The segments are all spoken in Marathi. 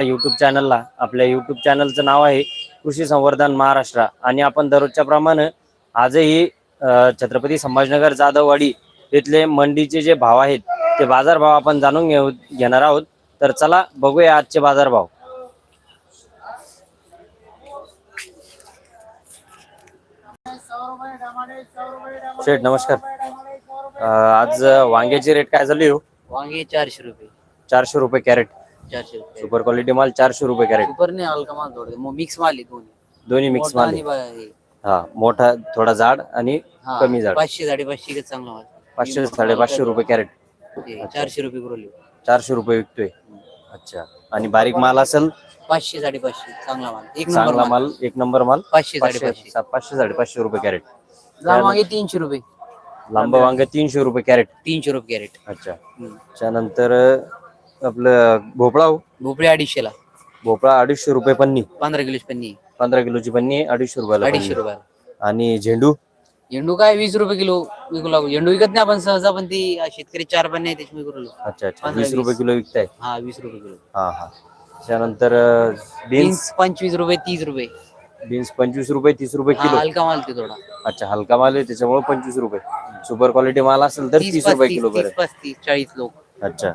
युट्यूब चॅनलला आपल्या युट्यूब चॅनलचं नाव आहे कृषी संवर्धन महाराष्ट्र. आणि आपण दररोजच्या प्रमाणे आजही छत्रपती संभाजीनगर जाधववाडी येथले मंडीचे जे भाव आहेत ते बाजारभाव आपण जाणून घेऊ घेणार आहोत. तर चला बघूया आजचे बाजारभाव. शेठ नमस्कार. आज वांग्याची रेट काय झाली हो? वांगे चारशे रुपये. चारशे रुपये कॅरेट. चारशे रुपये. सुपर क्वालिटी माल चारशे रुपये कॅरेट सुपर नाही हलका माल थोडे मग मिक्स माल आहे दोन्ही. दोन्ही मिक्स मोठा माल आणि आहे. बा- हे. हा मोठा थोडा जाड आणि हा, कमी जाड. पाचशे साडेपाचशे का चांगला माल. पाचशे साडेपाचशे रुपये कॅरेट ते चारशे रुपये करू चारशे रुपये विकतोय. अच्छा. आणि बारीक माल असेल? पाचशे साडेपाचशे चांगला माल. एक नंबर चांगला माल. माल एक नंबर माल? पाचशे पाचशे साडेपाचशे सा- पाचशे साडेपाचशे रुपये कॅरेट लाल वांगे तीनशे रुपये. लांब वांग तीनशे रुपये कॅरेट तीनशे रुपये कॅरेट अच्छा. त्यानंतर अं, आपलं भोपळा हो. भोपळे अडीचशेला भोपळा अडीचशे रुपये पन्नी. पंधरा किलोची पन्नी. पंधरा किलोची पन्नी अडीचशे रुपयाला अडीचशे पन्नी. रुपयाला. आणि झेंडू? झेंडू काय वीस रुपये किलो विकू लागू. झेंडू विकत नाही आपण सहजा पण ती शेतकरी चार पण नाही त्याची विकू लागलो अच्छा अच्छा. पंधरा, वीस रुपये. किलो विकताय? हा वीस रुपये किलो. हा हा. त्यानंतर बीन्स बीन्स पंचवीस रुपये तीस रुपये. बीन्स पंचवीस रुपये तीस रुपये हा किलो. हलका माल ते थोडा. अच्छा हलका माल आहे त्याच्यामुळे पंचवीस रुपये. सुपर क्वालिटी माल असेल तर तीस तीस रुपये पस्तीस किलो तीस पर्यंत. पस्तीस चाळीस लोक. अच्छा.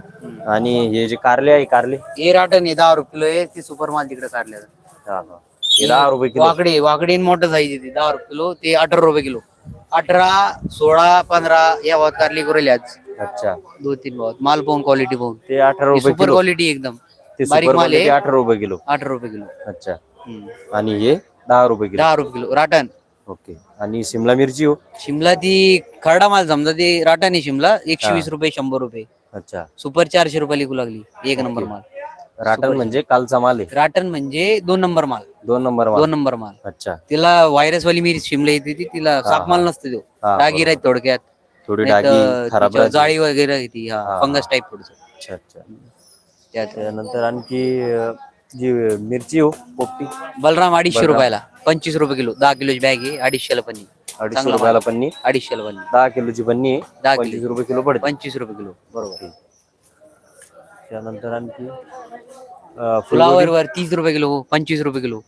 आणि हे जे कारले आहे कारले? हे राटन आहे दहा रुपये किलो. आहे ते सुपर माल तिकडे काढले हा हा. हे दहा रुपये किलो. वाकडे वाकडे मोठं आहे ते दहा रुपये किलो. ते अठरा रुपये किलो. अठरा सोळा पंधरा या भावात कारली करेल आज अच्छा. दोन तीन भावात माल पाहून क्वालिटी पाहून. ते अठरा रुपये सुपर किलो. क्वालिटी एकदम. ते बारीक सुपर माल क्वालिटी आहे. अठरा रुपये किलो. अठरा रुपये किलो. अच्छा. हम्म. आणि हे दहा रुपये किलो. दहा रुपये किलो. राटन ओके. आणि शिमला मिरची हो? शिमला ती खरडा माल समजा ती राटन आहे शिमला एकशे वीस रुपये शंभर रुपये. अच्छा. सुपर चारशे रुपये लिकू लागली. एक नंबर माल. राटण म्हणजे कालचा माल आहे? राटन म्हणजे दोन नंबर माल. दोन नंबर माल. दोन नंबर माल. अच्छा. तिला व्हायरस वाली मिरी शिमला येते ती तिला साप माल नसते तो. हा, डागीर आहेत थोडक्यात. थोडी नाहीतर डागी खराब तिच्यावर राहते. जाळी वगैरे येते हा हा. फंगस टाईप थोडस अच्छा अच्छा. त्यात त्यानंतर आणखी अं, जी मिरची हो पोपटी. बलराम अडीचशे रुपयाला. पंचवीस रुपये किलो. दहा किलोची बॅग आहे. अडीचशेला पन्नी अडीचशे चांगला रुपयाला पन्नी अडीचशेला पन्नी दहा किलोची पन्नी आहे. दहा पंचवीस किलो रुपये किलो पडते. पंचवीस रुपये किलो. बरोबर. त्यानंतर आणखी अं, फ्लावर फुलगोबी वर तीस रुपये किलो पंचवीस रुपये किलो.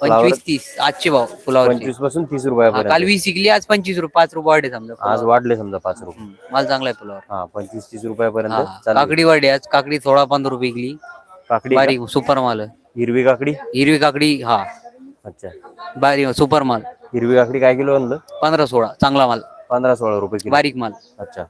पंचवीस तीस. आजचे भाव फुलावर पंचवीसपासून तीस रुपयापर्यंत काल वीस विकली आज पंचवीस रुपये पाच रुपये वाढे समजा आज वाढले समजा पाच रुपये. हम्म, माल चांगला आहे फुलावर हा पंचवीस तीस रुपयापर्यंत हा, चालू आहे. काकडी वाढे आज. काकडी सोळा पंधरा रुपये विकली. काकडी का? बारीक सुपर माल. हिरवी काकडी? हिरवी काकडी हा. अच्छा. बारीक सुपर माल. हिरवी काकडी काय किलो आणलं? पंधरा सोळा चांगला माल. पंधरा सोळा रुपये किलो. बारीक माल. अच्छा.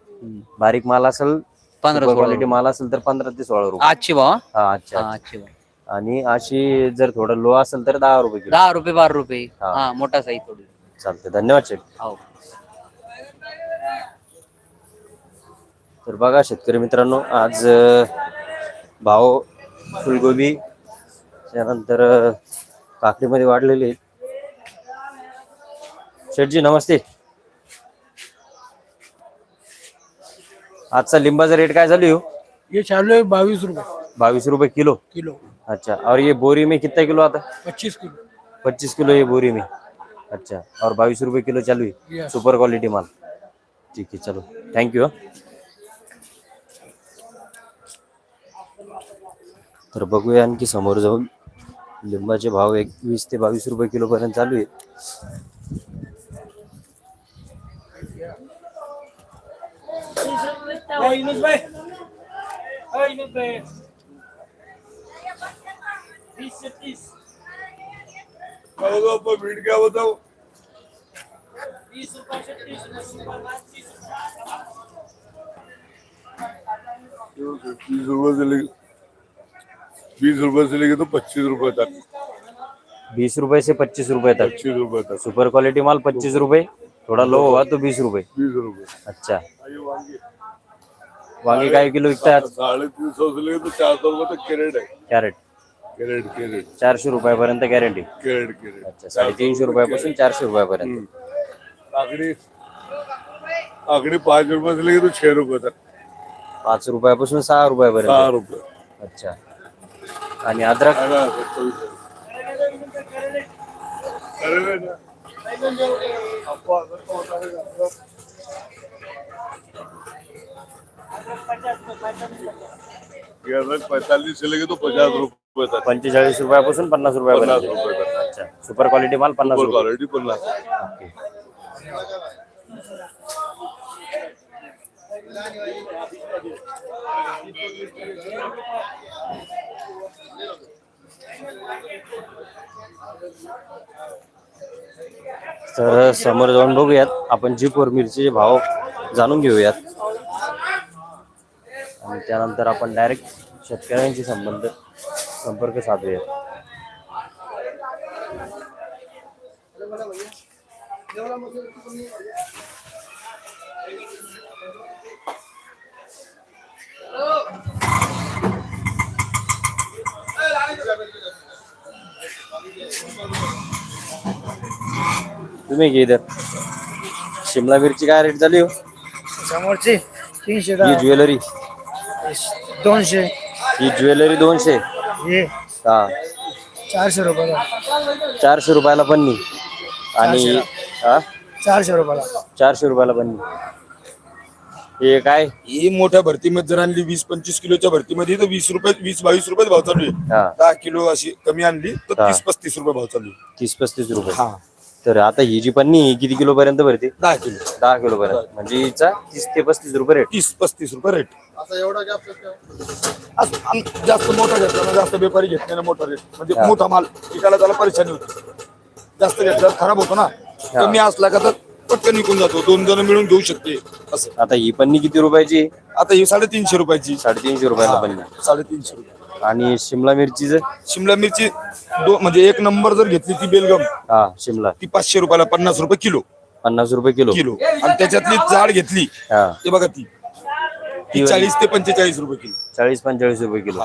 बारीक माल असेल पंधरा सोळा क्वालिटी माल असेल तर पंधरा ते सोळा रुपये. आजचे भाव हा? हा अच्छा हा, आजचे भाव. आणि अशी जर थोडं लो असेल तर दहा रुपये किलो. दहा रुपये बारा रुपये. हा. हा मोठा साईज थोडी. चालते धन्यवाद शेठ. हो. तर बघा शेतकरी मित्रांनो आज अं, भाव फुलगोबी त्यानंतर अं, काकडीमध्ये वाढलेले आहेत शेठजी नमस्ते. आजचा लिंबाचा रेट काय चालू हो? ये चालू है बाईस रुपए बाईस रुपये किलो? किलो. अच्छा. और ये बोरी में कितना किलो आता? है पच्चीस किलो. पच्चीस किलो ये बोरी में. अच्छा. और बाईस रुपये किलो चालू है. सुपर क्वालिटी माल. ठीक आहे चलो. थँक्यू तर बघूया आणखी समोर जाऊन. लिंबाचे भाव एक वीस ते बावीस रुपये किलो पर्यंत चालू आहे भीड़ क्या बताओ. बीस रुपए से लेके तो पच्चीस रुपए तक। बीस रुपये से पच्चीस रुपये तक। पच्चीस रुपए तक। सुपर क्वालिटी माल पच्चीस रुपये। थोड़ा लो हुआ तो बीस रुपये। बीस रुपए अच्छा। वांगे। काय किलो विकताय आज साढ़े तीन सौ से लेके तो चार सौ रुपए तक कैरेट है कॅरेट कैरेट कैरेट चारशे रुपयापर्यंत गॅरंटी कैरेट कैरेट अच्छा साडेतीनशे रुपयापासून चारशे रुपयापर्यंत. काकड़ी काकड़ी पाँच रुपए से लेके तो छह रुपए तक. पाच रुपयापासून सहा रुपयापर्यंत. सहा रुपए अच्छा. आणि अद्रक है ना सत्तावीस अरे ना आपको अगर तो होता है आपका ये अदरक पैंतालीस से लेके तो पचास रुपए रुपये पंचेचाळीस रुपयापासून पन्नास रुपयापर्यंत पन्नास रुपये अच्छा सुपर क्वालिटी माल पन्नास रुपये क्वालिटी पन्नास ओके. तर समोर जाऊन बघूयात. आपण जीपवर मिरचीचे भाव जाणून घेऊयात. आणि त्यानंतर आपण डायरेक्ट शेतकऱ्यांशी संबंध संपर्क साधूयात. तुम्ही घे इधर शिमला मिरची काय रेट झाली हो? समोरची तीनशे ही ज्वेलरी. दोनशे. ही ज्वेलरी दोनशे. हे. हा. चारशे रुपयाला. चारशे रुपयाला पन्नी आणि हा? चारशे रुपयाला. चारशे रुपयाला पन्नी हे काय? ही मोठ्या भरतीमध्ये जर आणली वीस पंचवीस किलोच्या भरतीमध्ये तर वीस रुपये वीस बावीस रुपये भाव चालू आहे. हा. दहा किलो अशी कमी आणली तर हा. तीस पस्तीस रुपये भाव चालू आहे. तीस पस्तीस रुपये. हा. तर आता ही जी पन्नी ही किती किलो पर्यंत भरते? दहा किलो. दहा किलो पर्यंत म्हणजे हिचा तीस ते पस्तीस रुपये रेट तीस पस्तीस रुपये रेट असं आम- जास्त मोठा घेतला ना जास्त व्यापारी घेतला ना मोठा रेट म्हणजे. मोठा माल विकायला त्याला परेशानी होती. जास्त घेतल्यावर खराब होतो ना. कमी असला का तर पटकन निघून जातो. दोन जण मिळून घेऊ शकते. असं. आता ही पन्नी किती रुपयाची? आता ही साडेतीनशे रुपयाची. साडेतीनशे रुपयाला पन्नी. साडेतीनशे रुपये. आणि शिमला मिरचीचं? शिमला मिरची दो म्हणजे एक नंबर जर घेतली ती बेलगम हा शिमला. ती पाचशे रुपयाला पन्नास रुपये किलो. पन्नास रुपये किलो. किलो. आणि त्याच्यातली जाड घेतली हा. हे बघा ती. ती चाळीस ते पंचेचाळीस रुपये किलो. चाळीस पंचेचाळीस रुपये किलो.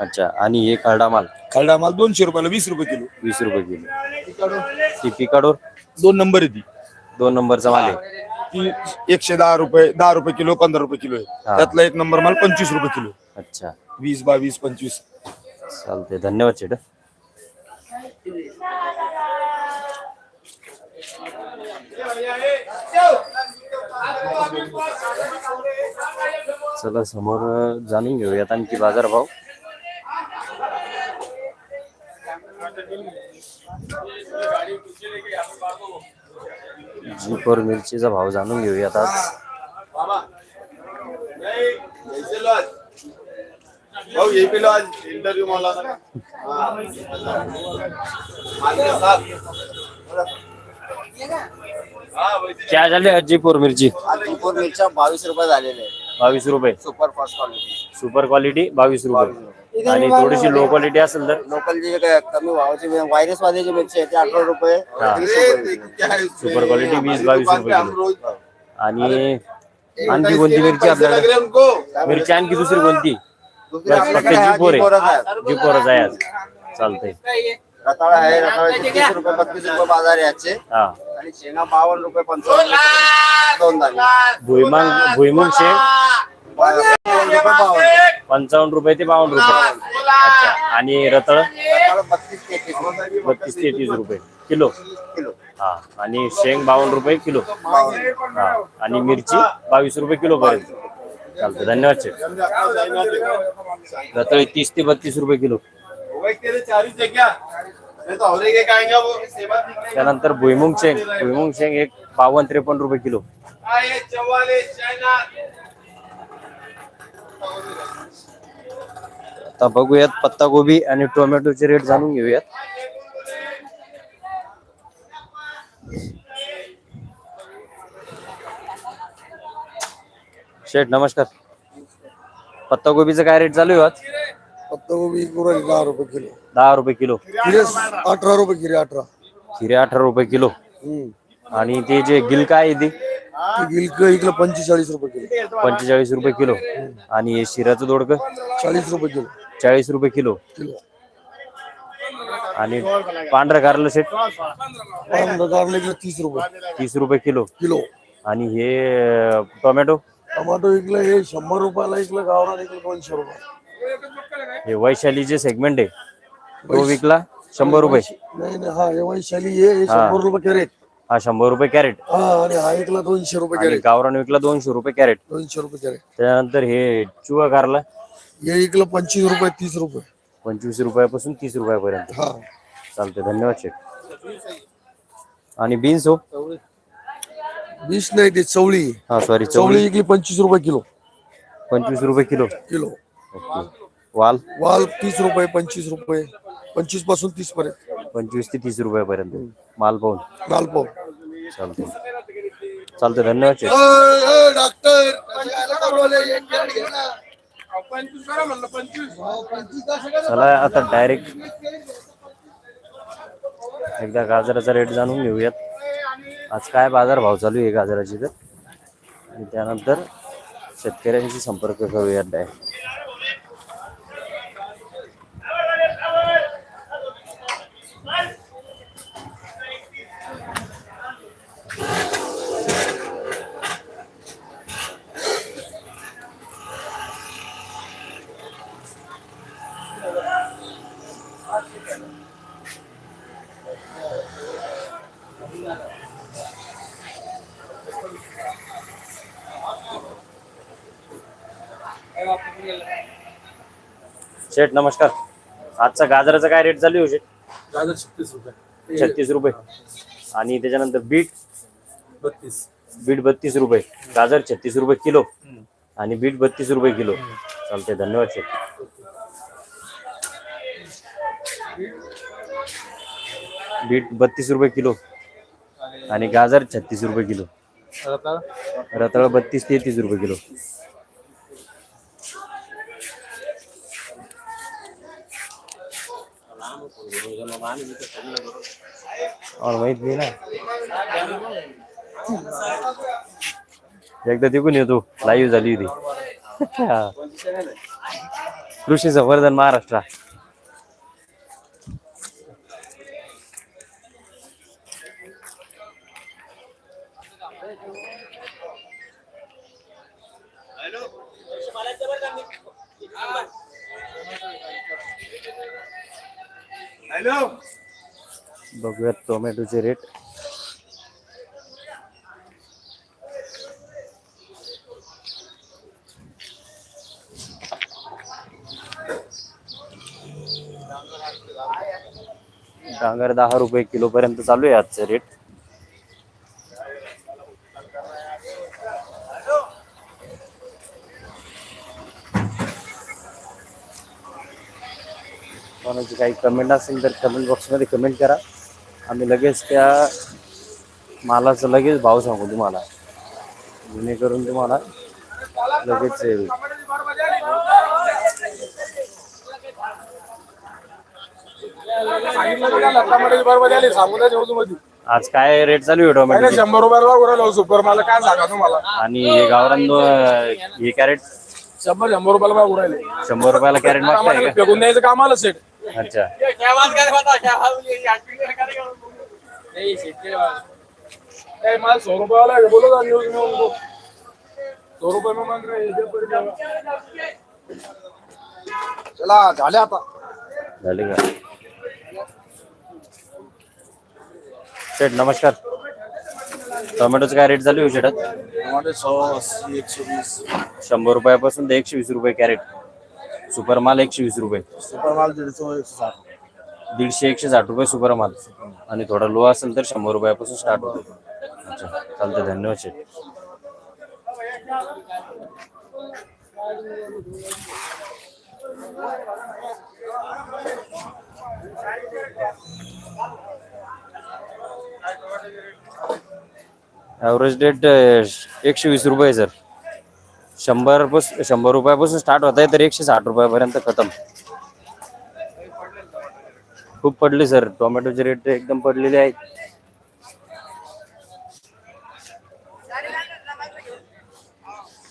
अच्छा. आणि हे खरडा माल? खरडा माल दोनशे रुपयाला वीस रुपये किलो. वीस रुपये किलो. ती पिकाडोर? दोन नंबर आहे ती. दोन नंबरचा माल आहे. ती एकशे दहा रुपये दहा रुपये किलो पंधरा रुपये किलो आहे. हा. त्यातला एक नंबर माल पंचवीस रुपये किलो अच्छा. वीस बावीस पंचवीस. चालते धन्यवाद शेट चला समोर जाणून घेऊयात आणखी बाजारभाव. जीपर मिरचीचा भाव जाणून घेऊयात आज भाऊ ये पिलो आज इंटरव्यू मला. क्या झाले आज जीपर मिरची मिरच्या बावीस रुपये झालेले. आहेत बावीस रुपये. Super fast quality super quality बावीस रुपये. आणि थोडीशी लो क्वालिटी असेल तर? लोकल जे काय कमी भावाची व्हायरस वाल्याची मिरची आहे ते अठरा रुपये हा. सुपर क्वालिटी वीस बावीस रुपये किलो. आणि आणखी कोणती मिरची आपल्याकडे मिरची आणखी दुसरी कोणती? दुसरी फक्त आपल्याकडे आहे, जीपोर जीपोरच आहे आहे. जीपोरच आहे आज चालतंय. रताळा आहे रताळ्याचे तीस रुपये बत्तीस रुपये बाजार आहे याचे. हा. आणि शेंगा बावन्न रुपये पंचावन्न रुपये. दोन दाणे. भुईमांग भुईमुंग शेंग. पंचावन्न रुपये ते बावन्न रुपये. अच्छा. आणि रतळ? बत्तीस तेहतीस रुपये ते तीस रुपये. किलो? हा. आणि शेंग बावन्न रुपये किलो. हा. आणि मिरची बावीस रुपये किलो पर्यंत. चालतं धन्यवाद शेठ. रताळी तीस ते बत्तीस रुपये किलो. त्यानंतर भुईमुंग शेंग. भुईमुंग शेंग एक बावन्न त्रेपन्न रुपये किलो. आता बघूयात पत्ता गोबी आणि टोमॅटोचे रेट जाणून घेऊयात. शेठ नमस्कार. पत्ता गोबीचं काय रेट चालू आहे आज? पत्तागोबी गुराळी दहा रुपये किलो. दहा रुपये किलो. किरे अठरा रुपये किरे अठरा. खिरे अठरा रुपये किलो. आणि ते जे गिलका आहे ते? गिलक इकडे पंचेचाळीस रुपये किलो. पंचेचाळीस रुपये किलो. आणि हे शिराचं दोडकं? चाळीस रुपये किलो. चाळीस रुपये किलो. किलो. आणि पांढरं कारलं सेट? पांढरं कारलं इकडे तीस रुपये. तीस रुपये किलो. किलो. आणि हे टोमॅटो? टमाटो इकलं हे शंभर रुपयाला इकलं गावरान इकलं दोनशे रुपये. हे वैशाली जे सेगमेंट आहे तो विकला शंभर रुपये. नाही नाही हा हे वैशाली हे हे. शंभर रुपये कॅरेट. हा शंभर रुपये कॅरेट. हा आणि हा इकला दोनशे रुपये आणि कॅरेट. गावरान विकला दोनशे रुपये कॅरेट. दोनशे रुपये कॅरेट. त्यानंतर हे चुवा कारला हे इकलं पंचवीस रुपये तीस रुपये. पंचवीस रुपयापासून तीस रुपयापर्यंत. हा. चालते धन्यवाद शेठ आणि बीन्स हो वीस नाही ते चवळी. हा सॉरी चवळी. चवळी विकली पंचवीस रुपये किलो. पंचवीस रुपये किलो. किलो. ओके. वाल? वाल तीस रुपये पंचवीस रुपये. पंचवीसपासून तीस पर्यंत पंचवीस ते तीस रुपयापर्यंत. माल पाहून पाव चालते चालते धन्यवाद शेठ. डॉक्टर चला आता डायरेक्ट एकदा गाजराचा रेट जाणून घेऊयात. आज काय बाजार भाव चालू आहे गाजराची तर? आणि त्यानंतर शेतकऱ्यांशी संपर्क करूयात डायरेक्ट शेठ नमस्कार. आजचा गाजराचा काय रेट चालू आहे हो शेठ? गाजर छत्तीस रुपये. छत्तीस रुपये. आणि त्याच्यानंतर बीट? बत्तीस. बीट बत्तीस रुपये. गाजर छत्तीस रुपये किलो. आणि बीट बत्तीस रुपये किलो. चालते धन्यवाद शेठ. बीट बत्तीस रुपये किलो. आणि गाजर छत्तीस रुपये किलो. रताळ बत्तीस ते तीस रुपये किलो. और माहीत नाही ना। एकदा तिकून येतो लाईव्ह झाली होती हा. कृषी संवर्धन महाराष्ट्र। बघूयात टोमॅटोचे रेट. डांगर दहा रुपये किलो पर्यंत चालू आहे आजचे रेट. कोणाची काही कमेंट असेल तर कमेंट बॉक्समध्ये कमेंट करा. आम्ही लगेच त्या मालाचा लगेच भाव सांगू तुम्हाला. जेणेकरून तुम्हाला लगेच. आज काय रेट चालू आहे टोमॅटो शंभर रुपयाला उरायला सुपर मला काय सांगा तुम्हाला? आणि हे गावरान हे कॅरेट शंभर शंभर रुपयाला उरायले शंभर रुपयाला कॅरेट मागताय का? फेकून द्यायचं काम आलं सेट अच्छा. ए, मला सौ रुपये वाला है बोलो ना न्यूज में उनको। सौ रुपये में मांग रहे हैं? चला झाले आता। झाले का? शेठ नमस्कार. टोमॅटोचं काय रेट चालू आहे हो शेटात हमारे सौ अस्सी एक सौ बीस शंभर रुपयापासून ते एकशे वीस रुपये कॅरेट. सुपर माल एकशे वीस रुपये. सुपर माल साठ. दीडशे एकशे साठ रुपये सुपर माल आणि थोडा लो असेल तर शंभर रुपयापासून स्टार्ट होतो. अच्छा चालतं धन्यवाद शेठ. ॲव्हरेज डेट एकशे वीस रुपये सर शंभर पास शंभर रुपयापासून स्टार्ट होत आहे तर एकशे साठ रुपयापर्यंत खतम. खूप पडले सर टोमॅटोचे रेट एकदम पडलेले आहेत.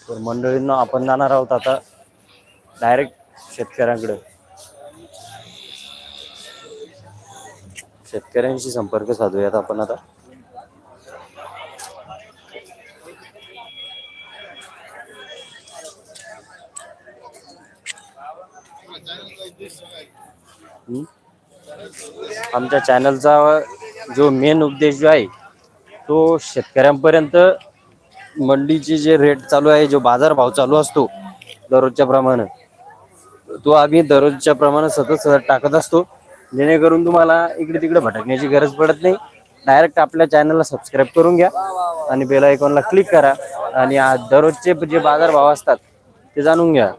तर मंडळींना आपण जाणार आहोत आता डायरेक्ट शेतकऱ्यांकडे. शेतकऱ्यांशी संपर्क साधूयात आपण आता. आमच्या चॅनलचा जो मेन उद्देश जो आहे तो शेतकऱ्यांपर्यंत मंडीचे जे रेट चालू आहे जो बाजार भाव चालू असतो दररोजच्या प्रमाणे तो आम्ही दररोजच्या प्रमाणे सतत सतत टाकत असतो. जेणेकरून तुम्हाला इकडे तिकडे भटकण्याची गरज पडत नाही. डायरेक्ट आपल्या चॅनलला सबस्क्राईब करून घ्या आणि बेल आयकॉनला क्लिक करा. आणि आज दररोजचे जे बाजारभाव असतात ते जाणून घ्या.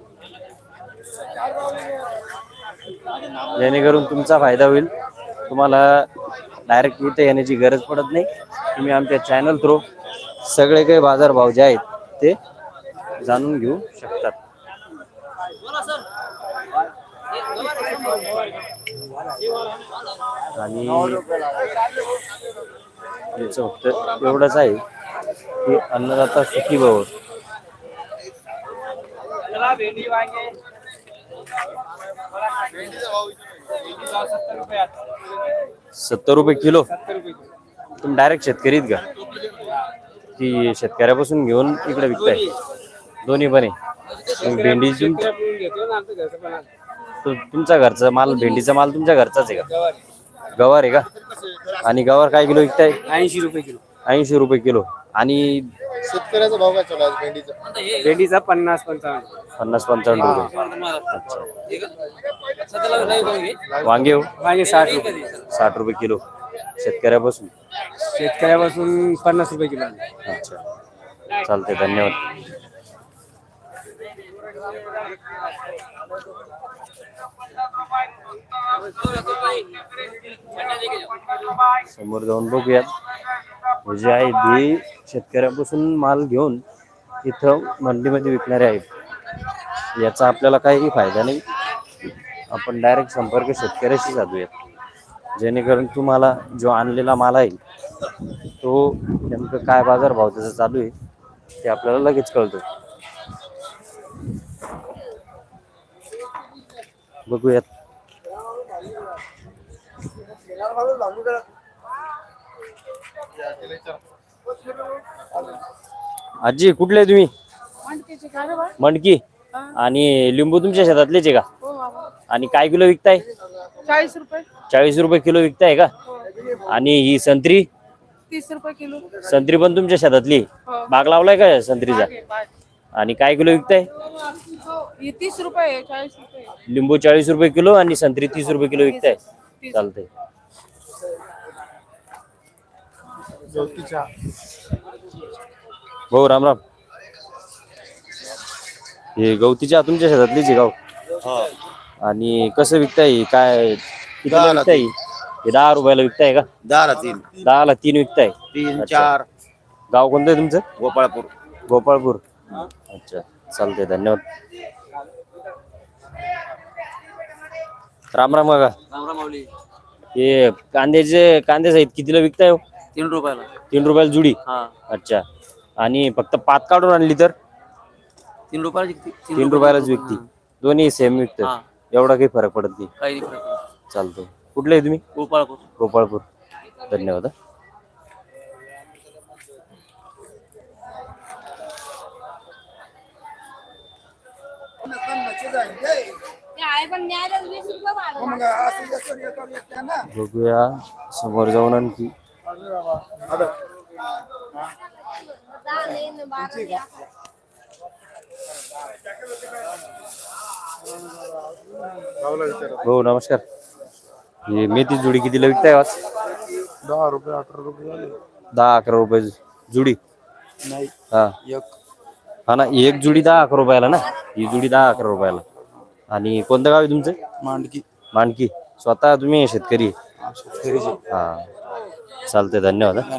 जेणेकरून तुमचा फायदा होईल. तुम्हाला डायरेक्ट इथे येण्याची गरज पडत नाही. तुम्ही आमच्या चॅनल थ्रू सगळे काही बाजारभाव जे आहेत ते जाणून घेऊ शकतात. आणि याचं फक्त एवढंच आहे की अन्नदाता सुखी भाऊ सत्तर रुपये किलो? तुम्ही डायरेक्ट शेतकरीत का? की शेतकऱ्यापासून घेऊन इकडे विकताय? दोन्ही पण आहे. भेंडी तुमचा घरचा माल भेंडीचा माल तुमच्या घरचाच आहे का? गवार आहे का? आणि गवार काय किलो विकताय? ऐंशी रुपये किलो. ऐंशी रुपये किलो. आणि शेतकऱ्याचा भाव काय चालू आहे भेंडीचा? भेंडीचा पन्नास पंचावन्न. पन्नास पंचावन्न रुपये. अच्छा. वांगे हो. मागे साठ रुपये. साठ रुपये किलो. शेतकऱ्यापासून? शेतकऱ्यापासून पन्नास रुपये किलो अच्छा. चालते धन्यवाद. समोर जाऊन बघूयात. म्हणजे जे आहे शेतकऱ्यापासून माल घेऊन इथं मंडीमध्ये विकणारे आहेत. याचा आपल्याला काही फायदा नाही. आपण डायरेक्ट संपर्क शेतकऱ्याशी साधूयात. जेणेकरून तुम्हाला जो आणलेला माल आहे तो नेमकं काय बाजारभाव त्याचा चालू आहे ते आपल्याला लगेच कळतो. बघूयात. आजी कुठले आहे तुम्ही? मणकी आणि लिंबू तुमच्या शेतातलेच आहे का? आणि काय किलो विकताय? चाळीस रुपये. चाळीस रुपये किलो विकताय का? आणि ही संत्री? तीस रुपये किलो. संत्री पण तुमच्या शेतातली? हो. बाग लावलाय का संत्रीचा. आणि काय किलो विकताय? हो, हे तीस रुपये. लिंबू चाळीस रुपये किलो आणि संत्री तीस रुपये किलो विकताय. तीस. चालतंय भाऊ राम राम. हे गवतीच्या तुमच्या शेतातलीच आहे गाव आणि कसं विकताय? काय कितीला दहाला विकताय? हे दहा रुपयाला विकताय का? दहा तीन. दहाला तीन विकताय? तीन. चार. गाव कोणतं आहे तुमचं? गोपाळपूर. गोपाळपूर. अच्छा. चालते धन्यवाद. राम राम बघा हे कांद्याचे कांदे आहेत कितीला विकताय हो? तीन रुपयाला. तीन रुपयाला जुडी? हा. अच्छा. आणि फक्त पात काढून आणली तर? तीन रुपयाला जिंकते. तीन रुपयालाच विकती. दोन्ही सेम विकतात हा. एवढा काही फरक पडत नाही. काही नाही फरक. चालतो कुठले आहे तुम्ही? गोपाळपूर. गोपाळपूर. धन्यवाद हा. बघूया. समोर जाऊन आणखी. हो नमस्कार. ही मेथी जुडी कितीला विकताय आज? दहा रुपये अठरा रुपये झाले. दहा अकरा रुपये जुडी? नाही हा. एक. हा ना एक जुडी दहा अकरा रुपयाला ना? ही जुडी दहा अकरा रुपयाला. आणि कोणतं गाव आहे तुमचं? मांडकी. मानकी स्वतः तुम्ही शेतकरी शेतकरीचे हा. चालतंय धन्यवाद हा.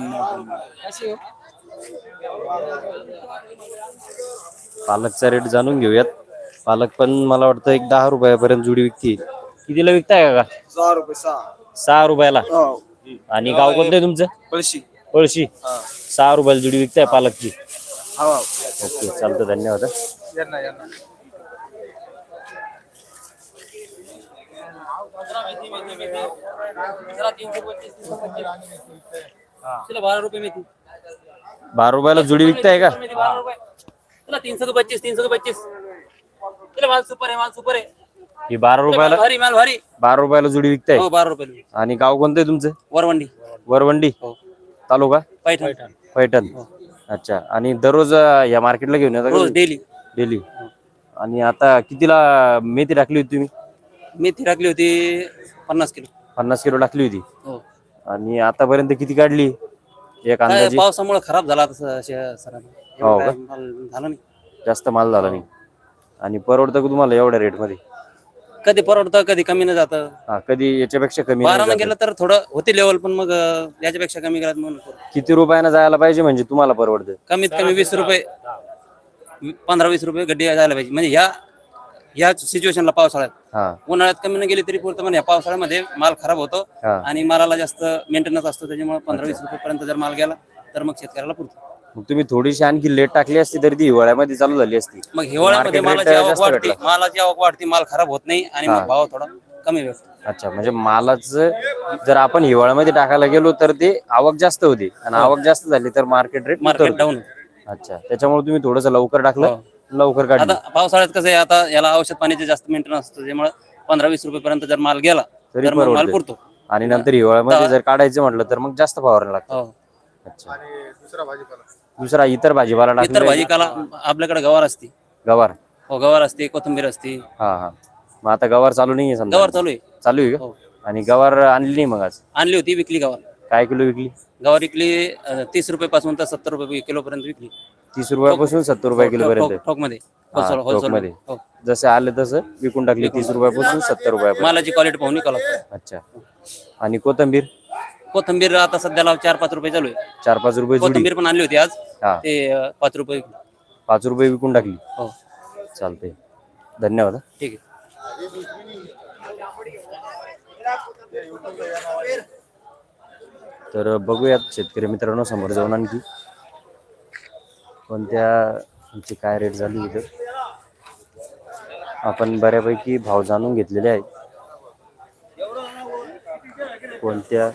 पालकचा रेट जाणून घेऊयात. पालक पण मला वाटतं एक दहा रुपयापर्यंत जुडी विकते. कितीला विकताय का सहा रुपये सहा. सहा रुपयाला? आणि गाव कोणतं आहे तुमचं? पळशी. पळशी. सहा रुपयाला जुडी विकताय पालकची. हा ओके चालतं धन्यवाद हा. बारा रुपये मेथी बारा रुपयाला जुडी विकताय का? बारा रुपये. चला तीन सौ पच्चीस तीन सौ पच्चीस. चला माल सुपर आहे माल सुपर आहे. ही बारा रुपयाला भारी माल भारी. बारा रुपयाला जुडी विकताय? हो बारा रुपये आणि गाव कोणतं आहे तुमचं? वरवंडी. वरवंडी? हो. तालुका? पैठण. पैठण. अच्छा. आणि दररोज या मार्केटला घेऊन येतात डेली डेली आणि आता कितीला मेथी टाकली होती तुम्ही? मेथी टाकली होती पन्नास किलो. पन्नास किलो टाकली होती. हो. आणि आतापर्यंत किती काढली? एक काय अंदाजे? पावसामुळे खराब झाला सरांनी. हो का? झालं नाही. जास्त माल झाला नाही. आणि परवडतं का तुम्हाला एवढ्या रेटमध्ये? कधी परवडतं कधी कमी न जातं. हा कधी याच्यापेक्षा कमी नाही बारानं जात. गेलं तर थोडं होते लेवल पण मग अं, याच्यापेक्षा कमी गेला म्हणून करू. किती रुपयानं जायला पाहिजे म्हणजे तुम्हाला परवडतं? कमीत कमी वीस रुपये पंधरा वीस रुपये गड्डी जायला पाहिजे. म्हणजे ह्या ह्या सिच्युएशनला पावसाळ्यात. हा. उन्हाळ्यात कमी न गेली तरी पुरतं पण या पावसाळ्यामध्ये माल खराब होतो हा. आणि मालाला जास्त मेंटेनन्स असतो त्याच्यामुळे पंधरा वीस रुपयेपर्यंत जर माल गेला तर मग शेतकऱ्याला पुरतो. मग तुम्ही थोडीशी आणखी लेट टाकली असती तरी ती हिवाळ्यामध्ये चालू झाली असती. मग हिवाळ्यामध्ये Market rate मालाची आवक जास्त वाढते भेटला. मालाची आवक वाढते माल खराब होत नाही आणि हा. मग भाव थोडा कमी भेटतो अच्छा म्हणजे मालाचं जर आपण हिवाळ्यामध्ये टाकायला गेलो तर ते आवक जास्त होती. आणि आवक जास्त झाली तर मार्केट रेट मार्केट डाऊन अच्छा त्याच्यामुळे तुम्ही थोडस लवकर टाकलं. लवकर काढलं. आता पावसाळ्यात कसं आहे आता याला औषध पाण्याचे जास्त मेंटेनन्स असतो त्यामुळे पंधरा वीस रुपयेपर्यंत जर माल गेला तरी तर मग माल परवडते. पुरतो. आणि नंतर हिवाळ्यामध्ये जर काढायचं म्हटलं तर मग जास्त फवारणी लागतं. हो. अच्छा. दुसरा इतर भाजीपाला इतर भाजीकाला आपल्याकडे गवार असते. गवार. हो गवार असते कोथिंबीर असते. हा हा. मग आता गवार चालू नाहीये समजा. गवार चालू आहे. चालू आहे का? हो. आणि गवार आणली नाही मग आज? आणली होती विकली गवार. काय किलो विकली? गवार विकली अं, तीस रुपये पासून तर सत्तर रुपये किलो पर्यंत विकली. तीस रुपयापासून सत्तर रुपये किलो पर्यंत ठोकमध्ये हा, होलसेल ठोकमध्ये. होलसेल हो. जसे आले तसं विकून टाकली तीस रुपयापासून सत्तर रुपयापर्यंत. मालाची क्वालिटी पाहून निकाल अच्छा. आणि कोथंबीर? कोथंबीर आता सध्याला चार पाच रुपये चालू आहे. चार पाच रुपये जुडी. कोथंबीर पण आणली होती आज. हा. ते अं, पाच रुपये विकली. पाच रुपये विकून टाकली. हो. चालते धन्यवाद. ठीक आहे. तर बघूयात शेतकरी मित्रांनो समोर जाऊन आणखी. कोणत्या ह्याची काय रेट झाली इथं? आपण बऱ्यापैकी भाव जाणून घेतलेले आहेत. कोणत्या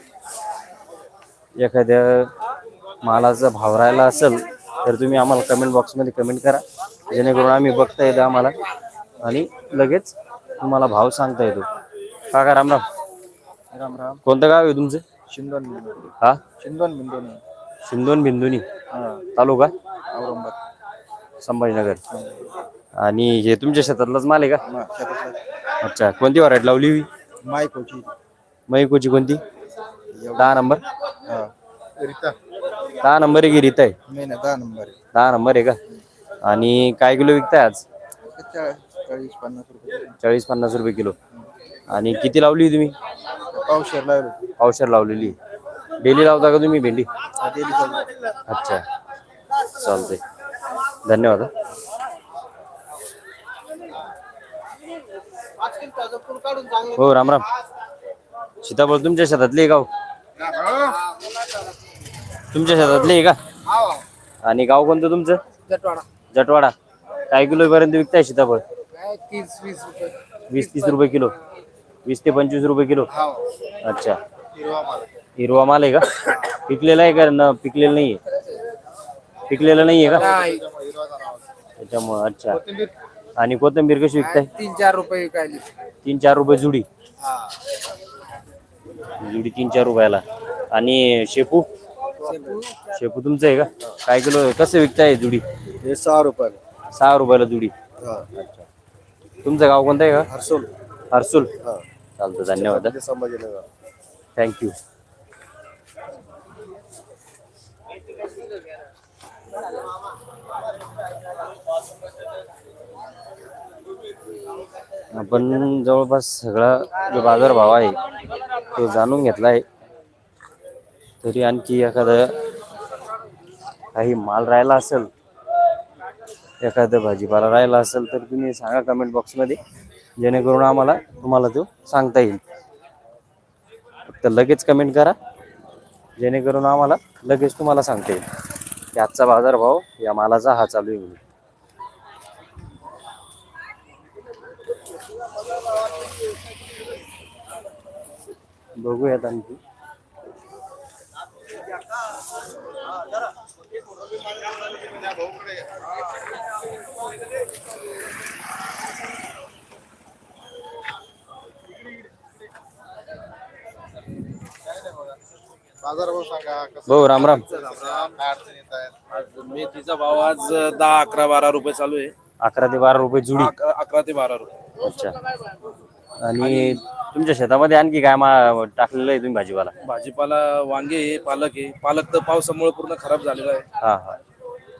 एखाद्या मालाचा भाव राहिला असेल तर तुम्ही आम्हाला कमेंट बॉक्समध्ये कमेंट करा. जेणेकरून आम्ही बघता येतं आम्हाला. आणि लगेच तुम्हाला भाव सांगता येतो. काका रामराम राम राम. कोणतं गाव आहे तुमचं? शिंदोन हा? शिंदोन बिंदोन सिंदोन बिंदुनी हा तालुका औरंगाबाद. संभाजीनगर. आणि हे तुमच्या शेतातलाच माल आहे का? अच्छा कोणती व्हरायटी लावली हुई मायकोची मैकोची कोणती? दहा नंबर? हा. रीता. दहा नंबर आहे की रीत आहे? नाही ना दहा नंबर आहे. दहा नंबर आहे का? आणि काय किलो विकताय आज? चाळीस पन्नास रुपये चाळीस पन्नास रुपये किलो. आणि किती लावली तुम्ही? पावशेर पावशर लावलेली. डेली लावता का तुम्ही भेंडी? अच्छा. चालतंय. धन्यवाद हा. हो राम राम. सीताफळ तुमच्या शेतातली आहे का हो? तुमच्या शेतातली आहे का? आणि गाव कोणतं तुमचं? जटवाडा. काय किलो पर्यंत विकताय सीताफळ? वीस तीस रुपये किलो. वीस ते पंचवीस रुपये किलो? अच्छा. हिरवा माल. आहे का? पिकलेला आहे का? न पिकलेला नाहीये. पिकलेला नाहीये का? त्याच्यामुळं अच्छा. आणि कोथिंबीर कशी विकताय? तीन चार रुपये तीन चार रुपये जुडी. जुडी तीन चार रुपयाला. आणि शेपू? शेपू. तुमचं आहे का? काय किलो कसं विकताय जुडी? हे सहा रुपये सहा रुपयाला जुडी. अच्छा. तुमचं गाव कोणतं आहे का? हर्सोल. हर्सुल. चालतं. धन्यवाद संभाजीनगर थँक्यू आपण जवळपास सगळा जो बाजारभाव आहे तो जाणून घेतला आहे तरी आणखी एखादं काही माल राहिला असेल एखादं भाजीपाला राहिला असेल तर तुम्ही सांगा कमेंट बॉक्समध्ये जेणेकरून आम्हाला तुम्हाला तो सांगता येईल. फक्त लगेच कमेंट करा. जेणेकरून आम्हाला लगेच तुम्हाला सांगता येईल की आजचा बाजारभाव या मालाचा हा चालू आहे म्हणून. बघूयात आणखी. बाजारभाव सांगा भाऊ राम राम. काय अडचण येत आहेत? मेथीचा भाव आज दहा अकरा बारा रुपये चालू आहे. अकरा ते बारा रुपये जुडी. अक- अकरा ते बारा रुपये. अच्छा. आणि तुमच्या शेतामध्ये आणखी काय मा टाकलेलं आहे तुम्ही भाजीपाला? भाजीपाला वांगे आहे पालक आहे. पालक तर पावसामुळे पूर्ण खराब झालेला आहे. हा हा.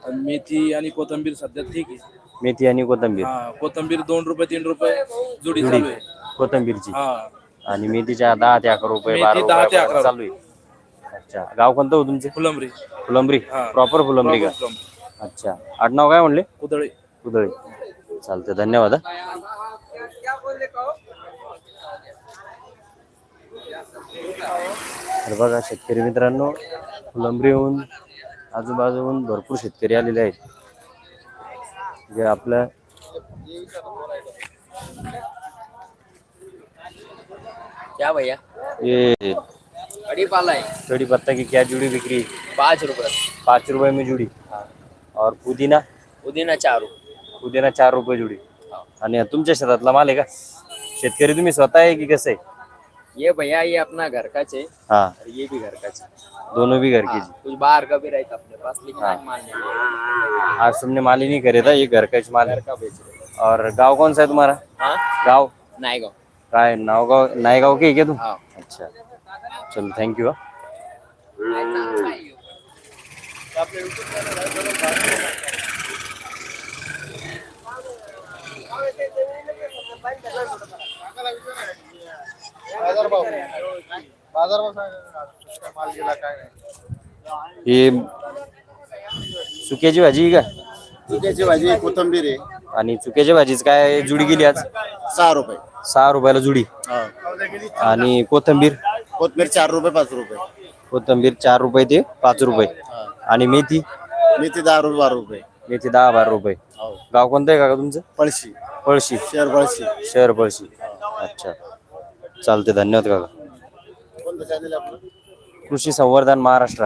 आणि मेथी आणि कोथंबीर सध्या ठीक आहे. मेथी आणि कोथंबीर. हा कोथंबीर दोन रुपये तीन रुपये जुडी चालू आहे. कोथंबीरची. हा. आणि मेथीच्या दहा ते अकरा रुपये मेथी दहा ते रुपये अकरा. चालू आहे. अच्छा. गाव कोणतं हो तुमचे? फुलंबरी. फुलंब्री. हा. प्रॉपर फुलंब्री का. अच्छा. आडनाव काय म्हणले? कुदळे. कुदळी. चालतं धन्यवाद हा. तर बघा शेतकरी मित्रांनो फुलंब्रीहून आजूबाजूहून भरपूर शेतकरी आलेले आहेत. जे आपलं क्या भैया. ये कड़ी पाला है कढीपत्ता की क्या जुड़ी बिक्री? पाँच रुपए पाच रुपये में जुड़ी. और पुदीना? पुदीना चार पुदीना चार रुपये जुडी. आणि तुमच्या शेतातला माल आहे का? शेतकरी तुम्ही स्वतः आहे की कसं? आहे ये भैया ये अपना घर का चाहिए हाँ. और ये भी घर का चाहिए दोनों भी घर की कुछ बाहर का भी रहता अपने पास लेकिन हाँ। आज है। तुमने माल ही नहीं करे था ये घर का ही माल है. घर का बेच रहे और गांव कौन सा है तुम्हारा? हाँ? गांव? नायगांव. काय नावगाव नायगाव के है क्या तुम? हाँ. अच्छा. चलो थैंक यू हे. चुक्याची भाजी आहे का? चुक्याची भाजी कोथंबीर आहे. आणि चुक्याच्या भाजीच काय जुडी गेली आज? सहा रुपये. सहा रुपयाला जुडी. आणि कोथंबीर? कोथमीर चार रुपये पाच रुपये. कोथंबीर चार रुपये ते पाच रुपये. आणि मेथी? मेथी दहा रुपये बारा रुपये. मेथी दहा बारा रुपये. गाव कोणतं आहे काका तुमचं? पळशी. पळशी. शेअर पळशी. शहर पळशी. अच्छा. चालते धन्यवाद काका. कोणतं चॅनल आपलं? कृषी संवर्धन महाराष्ट्र.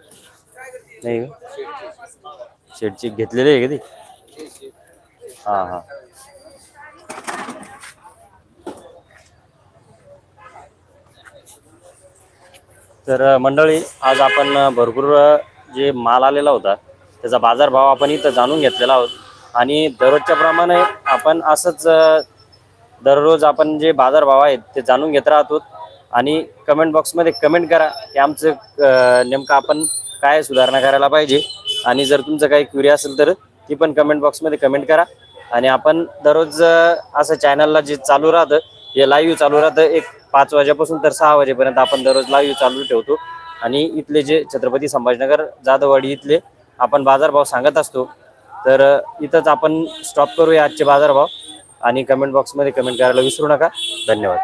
नाही शेटची शेडची घेतलेली आहे का ती? हा हा. तर मंडळी आज आपण भरपूर जे माल आलेला होता त्याचा बाजारभाव आपण इथं जाणून घेतलेला आहोत. आणि दररोजच्या प्रमाणे आपण असंच दररोज आपण जे बाजारभाव आहेत ते जाणून घेत राहतो आणि कमेंट बॉक्समध्ये कमेंट करा की आमचं नेमकं आपण काय सुधारणा करायला पाहिजे? आणि जर तुमचं काही क्युरी असेल तर ती पण कमेंट बॉक्समध्ये कमेंट करा. आणि आपण दररोज असं चॅनलला जे चालू राहतं हे लाईव्ह चालू राहतं एक पाच वाजेपासून तर सहा वाजेपर्यंत आपण दररोज लाईव्ह चालू ठेवतो. आणि इथले जे छत्रपती संभाजीनगर जाधववाडी इथले आपण बाजारभाव सांगत असतो. तर इथंच आपण स्टॉप करूया आजचे बाजारभाव. आणि कमेंट बॉक्समध्ये कमेंट करायला विसरू नका. धन्यवाद.